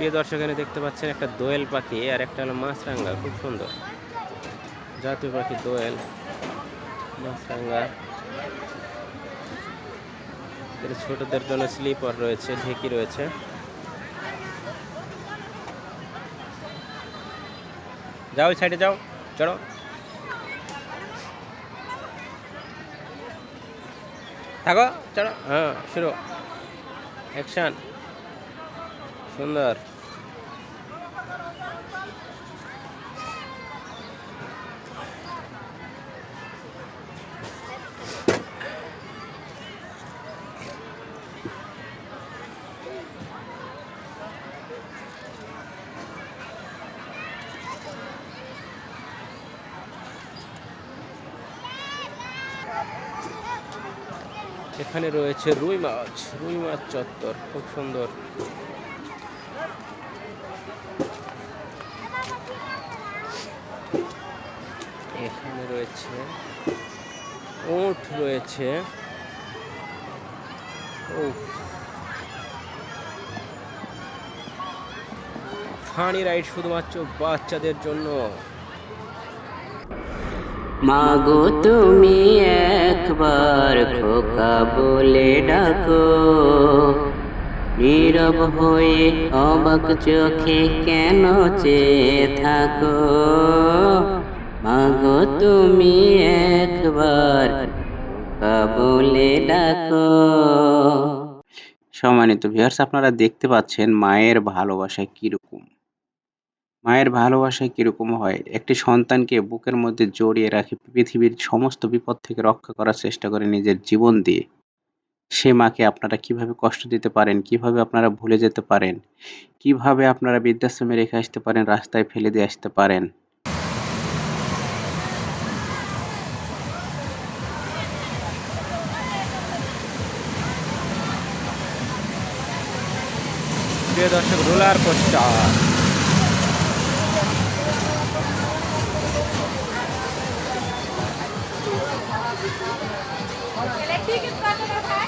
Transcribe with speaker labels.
Speaker 1: প্রিয় দর্শক, এখানে দেখতে পাচ্ছেন একটা দোয়েল পাখি আর একটা হলো মাছরাঙ্গা, খুব সুন্দর। জাতীয় পাখি দোয়েল, মাছরাঙ্গা। ছোটদের জন্য স্লিপার রয়েছে, ঢেকি রয়েছে। যাও সাইডে যাও, চলো। থাকো, চলো। হ্যাঁ শুরু। অ্যাকশন। সুন্দর। এখানে রয়েছে রুই মাছ রুই মাছ চত্বর খুব সুন্দর। এখানে রয়েছে। উট রয়েছে। ও ফানি রাইড শুধুমাত্র বাচ্চাদের জন্য।
Speaker 2: মাগো, তুমি একবার খোকা বলে ডাকো। নীরব হয়ে অবাক চোখে কেন চেয়ে থাকো? মাগো তুমি একবার বলে ডাকো। সম্মানিত ভিউয়ার্স আপনারা দেখতে পাচ্ছেন মায়ের ভালোবাসা কীরকম। মায়ের ভালোবাসা কীরকম হয়? একটি সন্তানকে বুকের মধ্যে জড়িয়ে রাখে, পৃথিবীর সমস্ত বিপদ থেকে রক্ষা করার চেষ্টা করে নিজের জীবন দিয়ে। সে মাকে আপনারা কীভাবে কষ্ট দিতে পারেন? কীভাবে আপনারা ভুলে যেতে পারেন? কীভাবে আপনারা বৃদ্ধাশ্রমে রেখে আসতে পারেন? রাস্তায় ফেলে দিয়ে আসতে পারেন?
Speaker 1: প্রিয় দর্শক রোলার কোস্টার।
Speaker 3: ভাই